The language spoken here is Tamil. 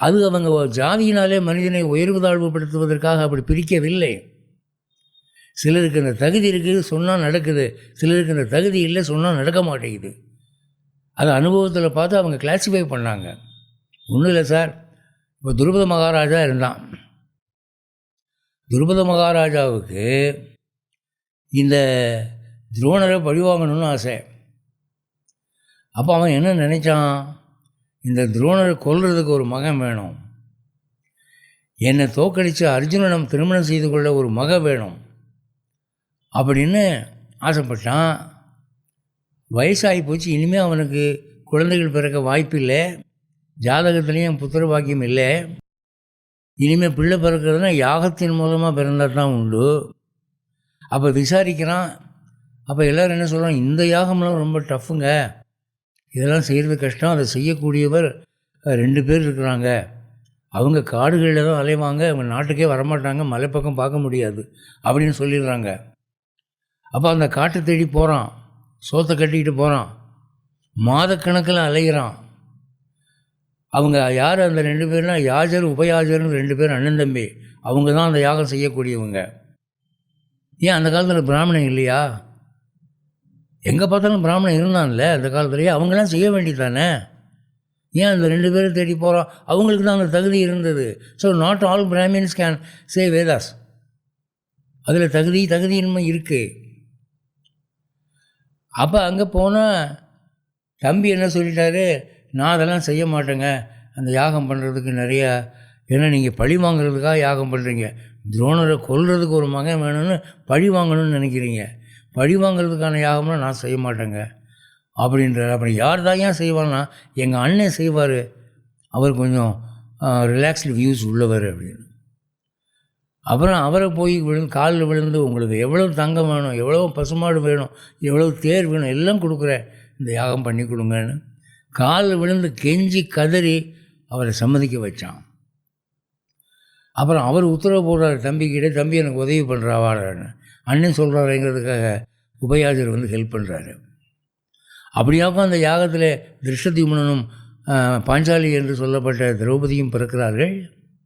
அது அவங்க ஜாதியினாலே மனிதனை உயர்வு தாழ்வுபடுத்துவதற்காக அப்படி பிரிக்கவில்லை. சிலருக்கு இந்த தகுதி இருக்குது சொன்னால் நடக்குது. சிலருக்கு இந்த தகுதி இல்லை சொன்னால் நடக்க மாட்டேங்குது. அது அனுபவத்தில் பார்த்து அவங்க கிளாஸிஃபை பண்ணாங்க. ஒன்றும் இல்லை சார். இப்போ துருபத மகாராஜா இருந்தான். துருபத மகாராஜாவுக்கு இந்த துரோணரை பழிவாங்கணும்னு ஆசை. அப்போ அவன் என்ன நினைச்சான்? இந்த துரோணரை கொல்றதுக்கு ஒரு மகன் வேணும். என்னை தோக்கடித்து அர்ஜுனனம் திருமணம் செய்து கொள்ள ஒரு மக வேணும். அப்படின்னு ஆசைப்பட்டான். வயசாகி போச்சு. இனிமேல் அவனுக்கு குழந்தைகள் பிறக்க வாய்ப்பில்லை ஜாதகத்துலேயும் புத்திர பாக்கியம் இல்லை. இனிமேல் பிள்ளை பிறக்கிறதுனா யாகத்தின் மூலமாக பிறந்தால் தான் உண்டு. அப்போ விசாரிக்கிறான். அப்போ எல்லோரும் என்ன சொல்கிறான் இந்த யாகம்லாம் ரொம்ப டஃப்புங்க இதெல்லாம் செய்கிறது கஷ்டம். அதை செய்யக்கூடியவர் ரெண்டு பேர் இருக்கிறாங்க. அவங்க காடுகளில் தான் அலைவாங்க அவங்க நாட்டுக்கே வரமாட்டாங்க. மலைப்பக்கம் பார்க்க முடியாது அப்படின்னு சொல்லிடுறாங்க. அப்போ அந்த காட்டை தேடி போகிறான் சோத்தை கட்டிக்கிட்டு போகிறான் மாதக்கணக்கில் அலைகிறான் அவங்க யார்? அந்த ரெண்டு பேர்னா யாஜர் உபயாஜர்னு ரெண்டு பேர் அண்ணன் தம்பி. அவங்க தான் அந்த யாகம் செய்யக்கூடியவங்க. ஏன் அந்த காலத்தில் பிராமணன் இல்லையா? எங்கே பார்த்தாலும் பிராமணன் இருந்தான்ல அந்த காலத்துலேயே? அவங்களாம் செய்ய வேண்டியதானே ஏன் அந்த ரெண்டு பேரும் தேடி போகிறோம் அவங்களுக்கு தான் அந்த தகுதி இருந்தது. So not all Brahmins can say Vedas அதில் தகுதி தகுதியின்மை இருக்குது அப்போ அங்கே போனால் தம்பி என்ன சொல்லிட்டாரு? நான் அதெல்லாம் செய்ய மாட்டேங்க. அந்த யாகம் பண்ணுறதுக்கு நிறையா ஏன்னா நீங்கள் பழி வாங்குறதுக்காக யாகம் பண்ணுறீங்க துரோணரை கொல்றதுக்கு ஒரு மகன் வேணும்னு பழி வாங்கணும்னு நினைக்கிறீங்க. பழி வாங்குறதுக்கான யாகம்லாம் நான் செய்ய மாட்டேங்க. அப்படின்றார். அப்புறம் யார் தான் ஏன் செய்வான்னா எங்கள் அண்ணன் செய்வார். அவர் கொஞ்சம் ரிலாக்ஸ்டு வியூஸ் உள்ளவர் அப்படின்னு. அப்புறம் அவரை போய் விழுந்து காலில் விழுந்து உங்களுக்கு எவ்வளோ தங்கம் வேணும் எவ்வளோ பசுமாடு வேணும் எவ்வளோ தேர் வேணும் எல்லாம் கொடுக்குறேன் இந்த யாகம் பண்ணி கொடுங்கன்னு காலில் விழுந்து கெஞ்சி கதறி அவரை சம்மதிக்க வச்சான். அப்புறம் அவர் உத்தரவு போடுறாரு தம்பிக்கிட்ட தம்பி எனக்கு உதவி பண்ணுறாவாடான்னு அண்ணன் சொல்கிறாருங்கிறதுக்காக உபயாஜர் வந்து ஹெல்ப் பண்ணுறாரு அப்படியாப்போ அந்த யாகத்தில் திருஷ்டத்யும்னனும் பாஞ்சாலி என்று சொல்லப்பட்ட திரௌபதியும் பிறக்கிறார்கள்?